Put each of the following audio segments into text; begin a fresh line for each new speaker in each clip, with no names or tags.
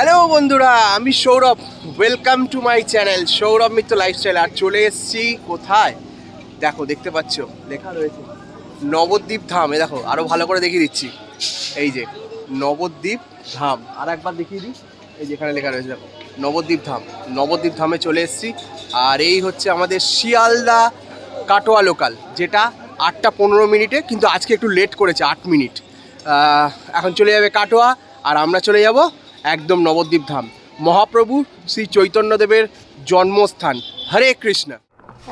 Hello বন্ধুরা, আমি Sourav. Welcome to my channel Sourav Mitra lifestyle আর চলে এসেছি কোথায়? দেখো, দেখতে পাচ্ছ, লেখা রয়েছে, নবদ্বীপ ধাম। এ দেখো, আরও ভালো করে দেখিয়ে দিচ্ছি। এই যে, নবদ্বীপ ধাম। আর একবার দেখিয়ে দিই, এই যেখানে লেখা রয়েছে, দেখো, নবদ্বীপ ধাম। নবদ্বীপ ধামে চলে এসেছি। আর এই হচ্ছে আমাদের শিয়ালদা কাটোয়া লোকাল যেটা আটটা পনেরো মিনিটে, কিন্তু আজকে একটু লেট করেছে, আট মিনিট। এখন চলে যাবে কাটোয়া, আর আমরা চলে যাব একদম নবদ্বীপ ধাম। মহাপ্রভু শ্রী চৈতন্যদেবের জন্মস্থান। হরে কৃষ্ণ।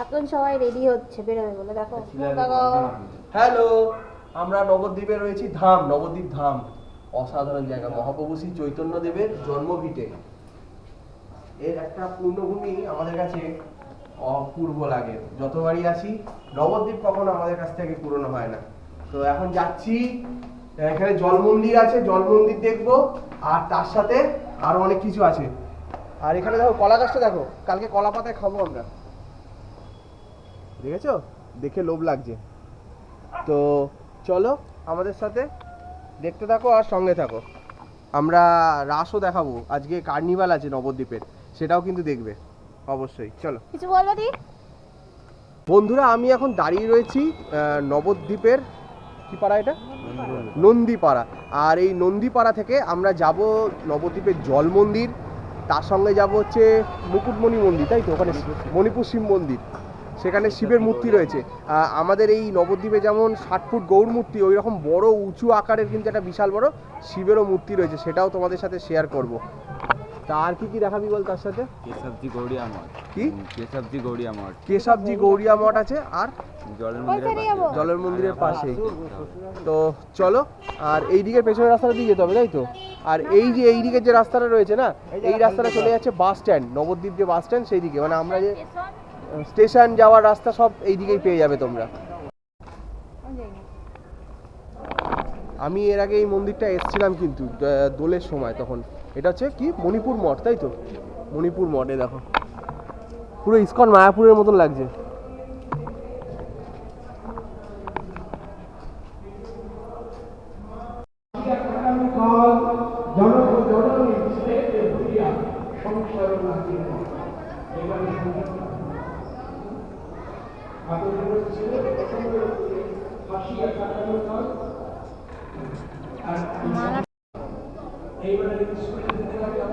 এখন সবাই রেডি হচ্ছে বেরোবে বলে দেখো।
হ্যালো আমরা নবদ্বীপে রয়েছি ধাম নবদ্বীপ ধাম। অসাধারণ জায়গা। মহাপ্রভু শ্রী চৈতন্যদেবের জন্মভিটে। এর একটা পূর্ণভূমি আমাদের কাছে অপূর্ব লাগে। যতবারই আসি নবদ্বীপ কখনো আমাদের কাছ থেকে পুরনো হয় না। তো এখন যাচ্ছি এখানে জল মন্দির আছে জল মন্দির দেখব আর তার সাথে আরও অনেক কিছু আছে। আর এখানে দেখো কলা গাছটা দেখো কালকে কলা পাতায় খাব আমরা। দেখেছ? দেখে লোভ লাগছে। তো চলো আমাদের সাথে দেখতে থাকো আর সঙ্গে থাকো। আমরা রাসও দেখাবো আজকে কার্নিভাল আছে নবদ্বীপের সেটাও কিন্তু দেখবে অবশ্যই চলো।
কিছু বলব
বন্ধুরা আমি এখন দাঁড়িয়ে রয়েছি আহ, নবদ্বীপের কি পাড়া এটা? নন্দীপাড়া। আর এই নন্দীপাড়া থেকে আমরা যাব নবদ্বীপের জল মন্দির, তার সঙ্গে যাব হচ্ছে মুকুটমণি মন্দির, তাই তো? ওখানে মণিপুর শিব মন্দির। সেখানে শিবের মূর্তি রয়েছে। আমাদের এই নবদ্বীপে যেমন ষাট ফুট গৌর মূর্তি, ওই রকম বড়, উঁচু আকারের কিন্তু একটা বিশাল বড় শিবেরও মূর্তি রয়েছে, সেটাও তোমাদের সাথে শেয়ার করব। তা আর কি কি দেখাবি বল তার সাথে?
কেশবজি গৌড়িয়া মঠ।
কি?
কেশবজি গৌড়িয়া মঠ।
কেশবজি গৌরিয়া মঠ আছে আর?
জলের মন্দিরের পাশে।
জলের মন্দিরের পাশেই। তো চলো আর এই দিকের পেছনের রাস্তাটা দিয়ে যেতে হবে তাই তো? আর এই যে এই দিকের যে রাস্তাটা রয়েছে না এই রাস্তাটা চলে যাচ্ছে। বাস স্ট্যান্ড নবদ্বীপ যে বাস স্ট্যান্ড সেই দিকে। মানে আমরা যে স্টেশন যাওয়ার রাস্তা সব এই দিকেই পেয়ে যাবে তোমরা। আমি এর আগে এই মন্দিরটা এসেছিলাম কিন্তু দোলের সময় তখন। এটা হচ্ছে কি? মণিপুর মঠ, তাই তো? মণিপুর মঠে, দেখো। পুরো ইস্কন মায়াপুরের মতন লাগছে
এইবারে স্কুলে যেতে লাগলাম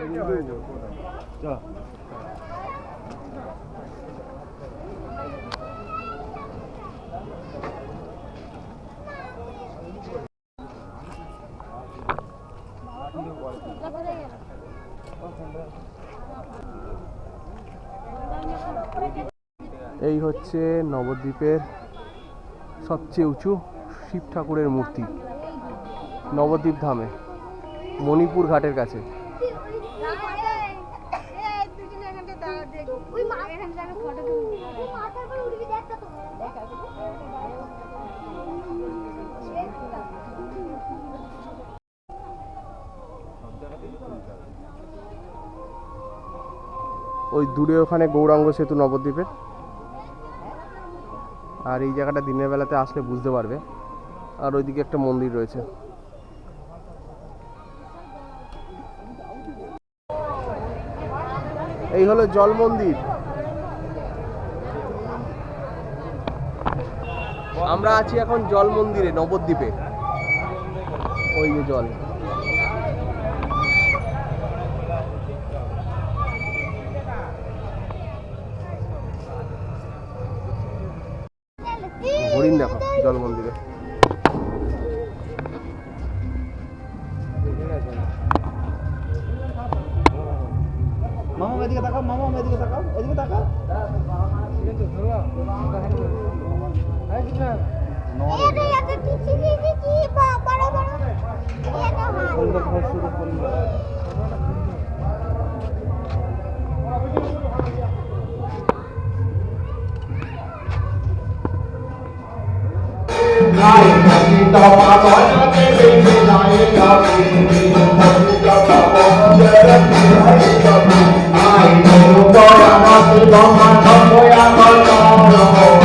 এই হচ্ছে নবদ্বীপের সবচেয়ে উঁচু শিব ঠাকুরের মূর্তি নবদ্বীপ ধামে মণিপুর ঘাটের কাছে।
ওই
দূরে ওখানে গৌরাঙ্গ সেতু নবদ্বীপের। আর এই জায়গাটা দিনের বেলাতে আসলে বুঝতে পারবে। আর ওইদিকে একটা মন্দির রয়েছে। এই হলো জল মন্দির। আমরা আছি এখন জল মন্দিরে, নবদ্বীপে। ওই যে জল।
এই যে এত কিছু দিয়েছি কি বা- বড় বড়
গুড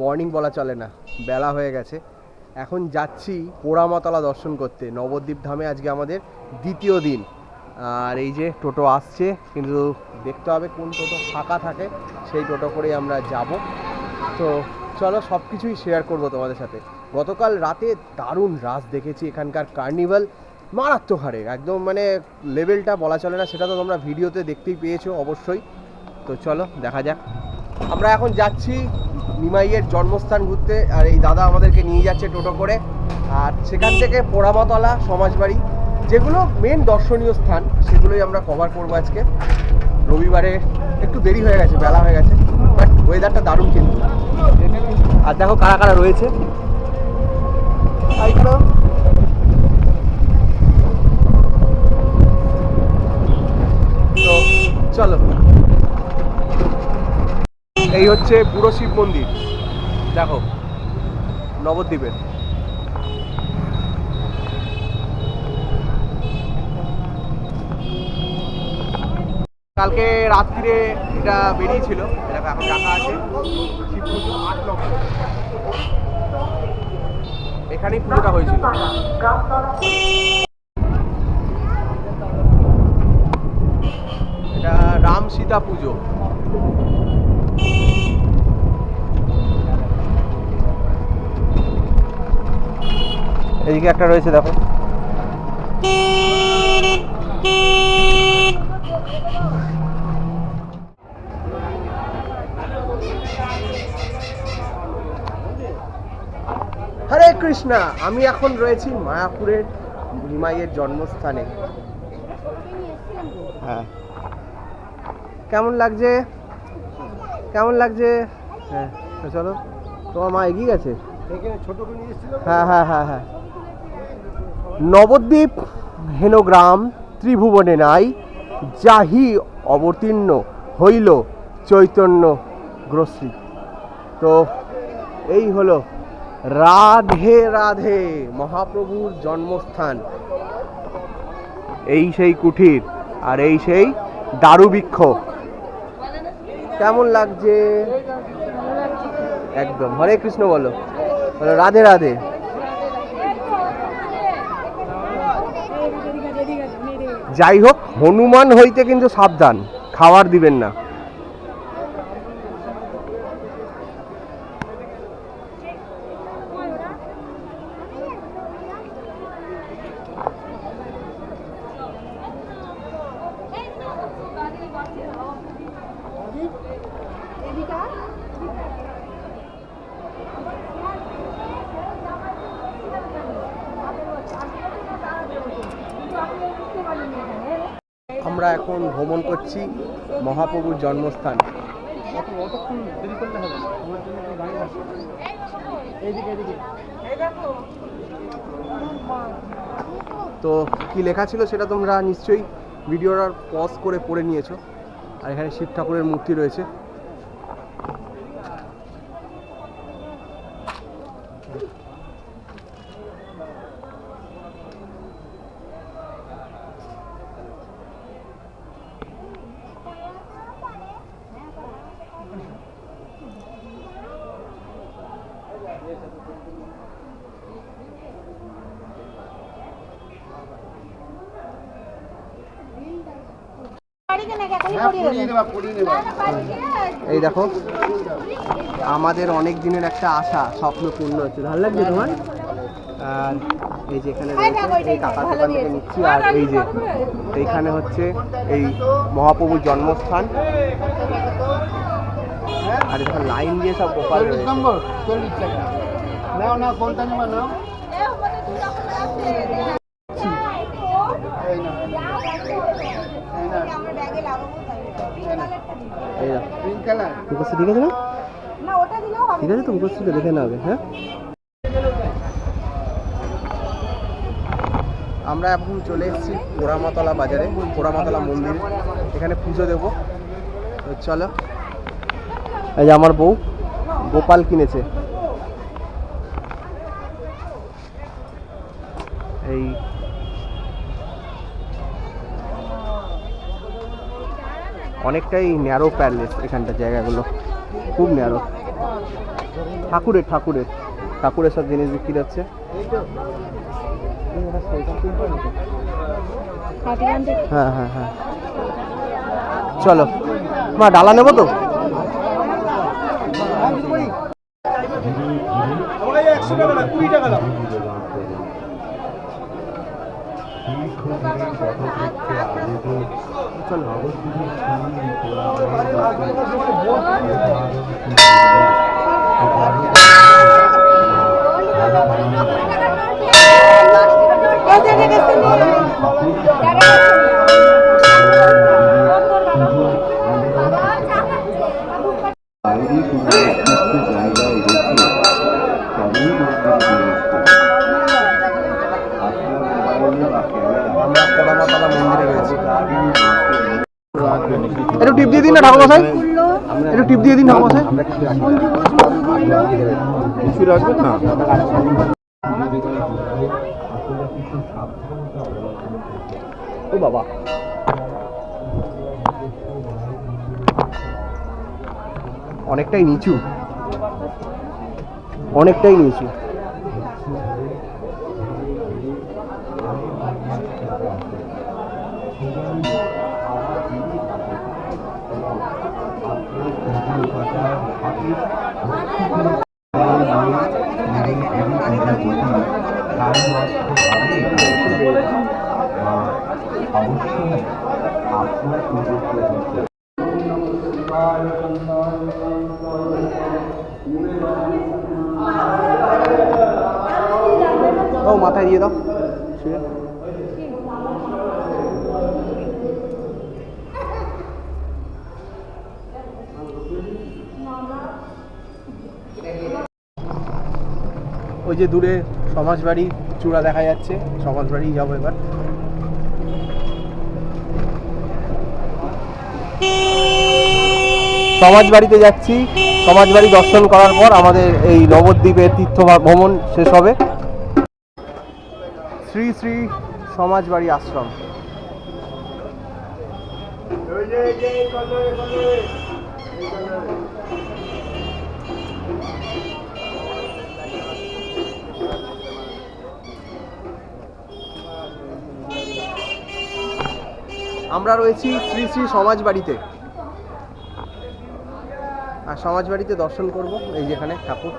মর্নিং বলা চলে না, বেলা হয়ে গেছে। এখন যাচ্ছি পোড়ামাতলা দর্শন করতে। নবদ্বীপ ধামে আজকে আমাদের দ্বিতীয় দিন। আর এই যে টোটো আসছে, কিন্তু দেখতে হবে কোন টোটো ফাঁকা থাকে, সেই টোটো করেই আমরা যাব। তো চলো সব কিছুই শেয়ার করব তোমাদের সাথে। গতকাল রাতে দারুণ রাস দেখেছি এখানকার কার্নিভাল মারাত্মক হারে, একদম মানে লেভেলটা বলা চলে না, সেটা তো তোমরা ভিডিওতে দেখতেই পেয়েছ অবশ্যই। তো চলো দেখা যাক। আমরা এখন যাচ্ছি নিমাইয়ের জন্মস্থান ঘুরতে, আর এই দাদা আমাদেরকে নিয়ে যাচ্ছে টোটো করে। আর সেখান থেকে পোড়ামাতলা সমাজবাড়ি, যেগুলো মেন দর্শনীয় স্থান, সেগুলোই আমরা কভার করব আজকে। রবিবারে একটু দেরি হয়ে গেছে, বেলা হয়ে গেছে বাট ওয়েদারটা দারুণ কিন্তু। আর দেখো কারা কারা রয়েছে। তো চলো। এই হচ্ছে বুড়ো শিব মন্দির। দেখো, নবদ্বীপের। কালকে রাত্রিরে এটা বেরিয়েছিল, এটা এখন রাখা আছে, শিব পুজো আট নম্বর এখানেই পুজোটা হয়েছিল। এটা রাম সীতা পুজো। এদিকে একটা রয়েছে দেখো। হরে কৃষ্ণা আমি এখন রয়েছি মায়াপুরের নিমাইয়ের জন্মস্থানে। হ্যাঁ। কেমন লাগছে? কেমন লাগছে? হ্যাঁ। চলো তোমার মা এগিয়ে গেছে? হ্যাঁ হ্যাঁ হ্যাঁ হ্যাঁ। নবদ্বীপ হেনগ্রাম ত্রিভুবনে নাই, যাহি অবতীর্ণ হইল চৈতন্য গ্রস্রী তো এই হলো রাধে রাধে মহাপ্রভুর জন্মস্থান। এই সেই কুঠির আর এই সেই দারুবৃক্ষ। কেমন লাগছে? একদম। হরে কৃষ্ণ বলো, রাধে রাধে। যাই হোক হনুমান হইতে কিন্তু সাবধান খাওয়ার দিবেন না। আমরা এখন ভ্রমণ করছি মহাপ্রভুর জন্মস্থান। তো কি লেখা ছিল সেটা তোমরা নিশ্চয়ই ভিডিওটা পজ করে পড়ে নিয়েছো। আর এখানে শিব ঠাকুরের মূর্তি রয়েছে। এই দেখো, আমাদের অনেক দিনের একটা আশা, স্বপ্ন পূর্ণ হচ্ছে ভালো লাগছে তোমার? আর এই যে এখানে এই কাকার দোকান থেকে নিচ্ছি, আর এই যে এইখানে হচ্ছে এই মহাপ্রভুর জন্মস্থান। আর এখানে লাইন দিয়ে সব গোপাল
নাও নাও কোনটা নেবা নাও না না
না ঠিক আছে না
না হবে
ঠিক আছে তো মুখস্থটা দেখে নেবে হ্যাঁ আমরা এখন চলে এসেছি পোড়ামাতলা বাজারে, পোড়ামাতলা মন্দির। এখানে পুজো দেব। চলো। এই যে আমার বউ, গোপাল কিনেছে। এই অনেকটাই ন্যারো প্যালেস এখানটা জায়গাগুলো। খুব ন্যারো ঠাকুরের ঠাকুরের। ঠাকুরের সব জিনিস বিক্রি হচ্ছে। হ্যাঁ হ্যাঁ হ্যাঁ। চলো। মা, ডালা নেব তো? চলো একটু টিপ দিয়ে দিন
কিছু রাখবেন না?
ও বাবা। অনেকটাই নিচু। অনেকটাই নিচু।
অবশ্যই আপনার সুযোগ হচ্ছে
ও মাথায় দিয়ে দাও শুয়ে। ওই যে দূরে সমাজবাড়ি চূড়া দেখা যাচ্ছে, সমাজবাড়ি যাব এবার। সমাজবাড়িতে যাচ্ছি। সমাজবাড়ি দর্শন করার পর আমাদের এই নবদ্বীপের তীর্থ ভ্রমণ শেষ হবে। শ্রী শ্রী সমাজবাড়ি আশ্রম। আমরা রয়েছি শ্রী শ্রী সমাজ বাড়িতে। আর সমাজ বাড়িতে দর্শন করব এই যেখানে ঠাকুর।